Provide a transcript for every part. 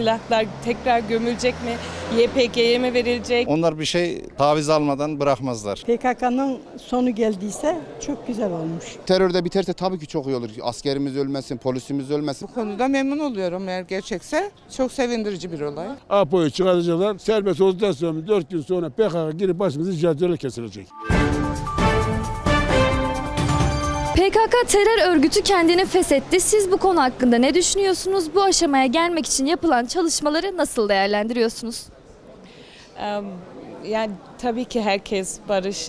Silahlar tekrar gömülecek mi? YPG'ye mi verilecek? Onlar bir şey taviz almadan bırakmazlar. PKK'nın sonu geldiyse çok güzel olmuş. Terörde biterse tabii ki çok iyi olur. Askerimiz ölmesin, polisimiz ölmesin. Bu konuda memnun oluyorum eğer gerçekse. Çok sevindirici bir olay. Apo'yu çıkaracaklar. Serbest olduktan sonra 4 gün sonra PKK girip başımızı icraatörle kesilecek. PKK terör örgütü kendini feshetti. Siz bu konu hakkında ne düşünüyorsunuz? Bu aşamaya gelmek için yapılan çalışmaları nasıl değerlendiriyorsunuz? Em, Yani tabii ki herkes barış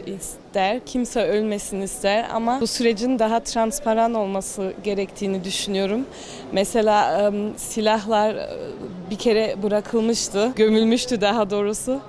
ister, kimse ölmesin ister ama bu sürecin daha transparan olması gerektiğini düşünüyorum. Mesela silahlar bir kere bırakılmıştı, gömülmüştü daha doğrusu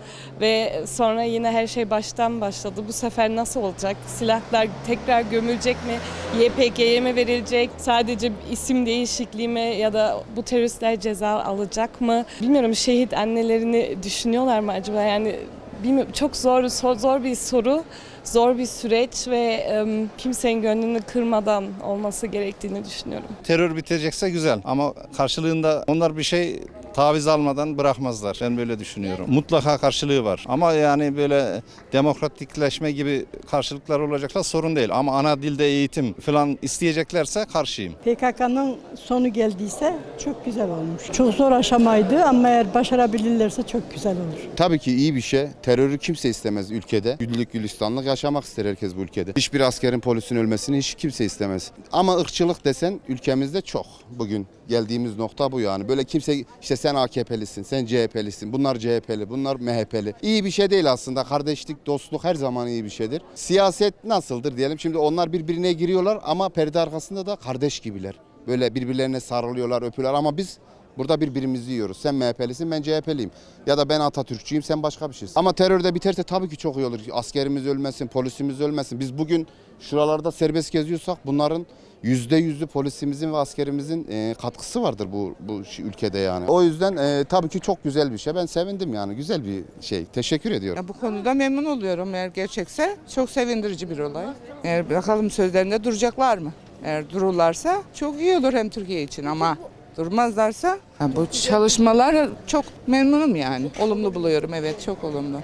ve sonra yine her şey baştan başladı. Bu sefer nasıl olacak? Silahlar tekrar gömülecek mi? YPG'ye mi verilecek? Sadece isim değişikliği mi ya da bu teröristler ceza alacak mı? Bilmiyorum şehit annelerini düşünüyorlar mı acaba? Yani bilmiyorum çok zor zor, bir soru, zor bir süreç ve em, kimsenin gönlünü kırmadan olması gerektiğini düşünüyorum. Terör bitecekse güzel ama karşılığında onlar bir şey taviz almadan bırakmazlar. Ben böyle düşünüyorum. Mutlaka karşılığı var. Ama yani böyle demokratikleşme gibi karşılıklar olacaksa sorun değil. Ama ana dilde eğitim falan isteyeceklerse karşıyım. PKK'nın sonu geldiyse çok güzel olmuş. Çok zor aşamaydı ama eğer başarabilirlerse çok güzel olur. Tabii ki iyi bir şey. Terörü kimse istemez ülkede. Güllük gülistanlık yaşamak ister herkes bu ülkede. Hiçbir askerin polisin ölmesini hiç kimse istemez. Ama ırkçılık desen ülkemizde çok. Bugün geldiğimiz nokta bu yani. Böyle kimse işte sen AKP'lisin, sen CHP'lisin, bunlar CHP'li, bunlar MHP'li. İyi bir şey değil aslında. Kardeşlik, dostluk her zaman iyi bir şeydir. Siyaset nasıldır diyelim. Şimdi onlar birbirine giriyorlar ama perde arkasında da kardeş gibiler. Böyle birbirlerine sarılıyorlar, öpüyorlar ama biz Burada birbirimizi yiyoruz. Sen MHP'lisin, ben CHP'liyim. Ya da ben Atatürkçüyüm, sen başka bir şeysin. Ama terörde biterse tabii ki çok iyi olur. Askerimiz ölmesin, polisimiz ölmesin. Biz bugün şuralarda serbest geziyorsak bunların yüzde yüzü polisimizin ve askerimizin e, katkısı vardır bu, bu ülkede yani. O yüzden e, tabii ki çok güzel bir şey. Ben sevindim yani. Güzel bir şey. Teşekkür ediyorum. Ya bu konuda memnun oluyorum eğer gerçekse. Çok sevindirici bir olay. Eğer bakalım sözlerinde duracaklar mı? Eğer dururlarsa çok iyi olur hem Türkiye için ama durmazlarsa ha, bu çalışmalar çok memnunum yani. Olumlu buluyorum evet çok olumlu.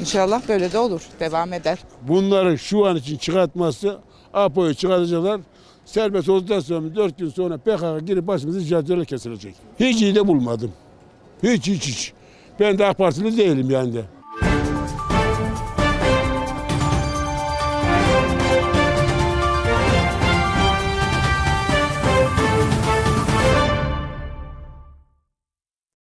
İnşallah böyle de olur. Devam eder. Bunları şu an için çıkartması Apo'yu çıkaracaklar. Serbest olduktan sonra 4 gün sonra PKK girip başımızı icraatörle kesilecek. Hiç iyi de bulmadım. Hiç hiç hiç. Ben de AK Partili değilim yani de.